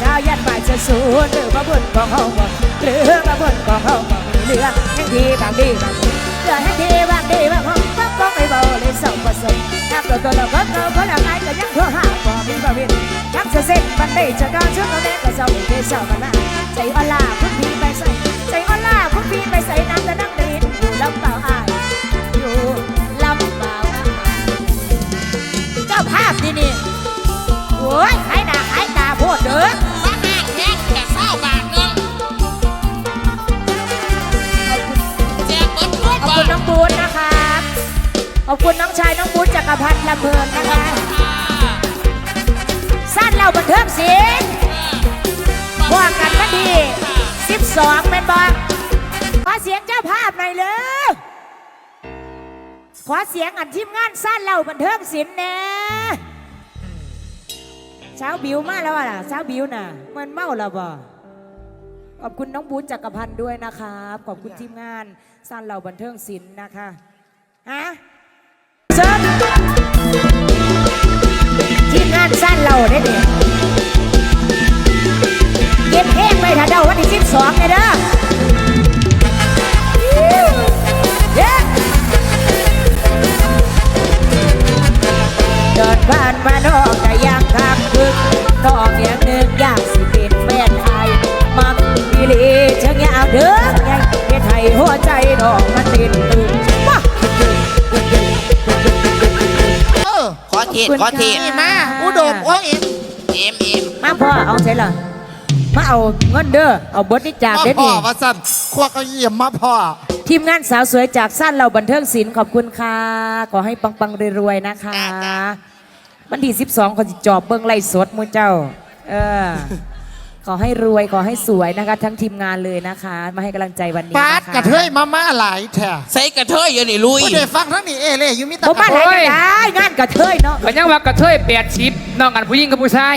เช้าเยันบ่ายจะสูญหรือมาบุญของเฮาบ่หรือมาบุญของเฮาบ่เหลือแห่งดีบางดีบางดีเหลือแห่งดีบางดีบางห้องก็ก็ไม่เบาเลยสองผสมนับตัวตัวเราก็เกินคนอะไรก็ยังโทรหาบ่มีบ่วินทักเสเซ็ตบันไดจะก็ชุดเอาแม่ก็เศร้าเทเศร้ากันมาใจอ่อนลาคุณพี่ไปใส่ใจอ่อนลาคุณพี่ไปใส่น้ำจะนั่งดินอยู่ลำเปล่าอายอยู่ลำเปล่าเจ้าภาพที่นี่โอ้ย อบคุณน้องชายน้องบูนจักรพันธ์ลำเพลินนะคะสั้นเราบันเทิงศิลป์ว่ากันวันที่12เป็นบอขอเสียงเจ้าภาพหน่อยเลยขอเสียงอันทีมงานสั้นเราบันเทิงศิลป์แน่เช้าบิวมาแล้วอะเช้าบิวน่ะมันเมาแล้วบ่ขอบคุณน้องบูธจักรพันธ์ด้วยนะครับ ขอบคุณทีมงานสร้างเหล่าบันเทิงศิลป์นะคะฮะ ได้เนี่ยเก็บเพลงไปถ้าเดาวันที่สิบสองเลยเด้อเย้เดินผ่านมานอกแต่ยังคักคึกนอกอย่างหนึ่งอยากสิเป็นแฟนไทยมักอีหลีเชิงยาวเด้อไงเฮ็ดให้หัวใจดอกมันต้น ศขอเทศนี่มาอุดมโอ้ยเอ็มเอ็มมาพ่อเอาใช่ล่ะมาเอาเงินเด้อเอาบทนิจากมาเด้อพ่อนี่ว่าสั่นควักเอาเยี่ยมมาพ่อทีมงานสาวสวยจากสั้นเราบันเทิงศิลป์ขอบคุณค่ะ ขอให้ปังๆรวยๆนะคะวันที่ 12คนจิจอบเบิ้งไล่สดหมูเจ้า เออ ขอให้รวยขอให้สวยนะคะ ทั้งทีมงานเลยนะคะ มาให้กำลังใจวันนี้ปาดนะคะกระเทยมาม่าหลายแท้ใส่กระเทยอยู่นี่ลุย ผู้ใดฟังทั้งนี้เอเล่อยู่มิตรผมมาไหนก็ได้งานกระเทยเนาะก็ยังว่ากระเทยแปดสิบน้องกันผู้หญิงกับผู้ชาย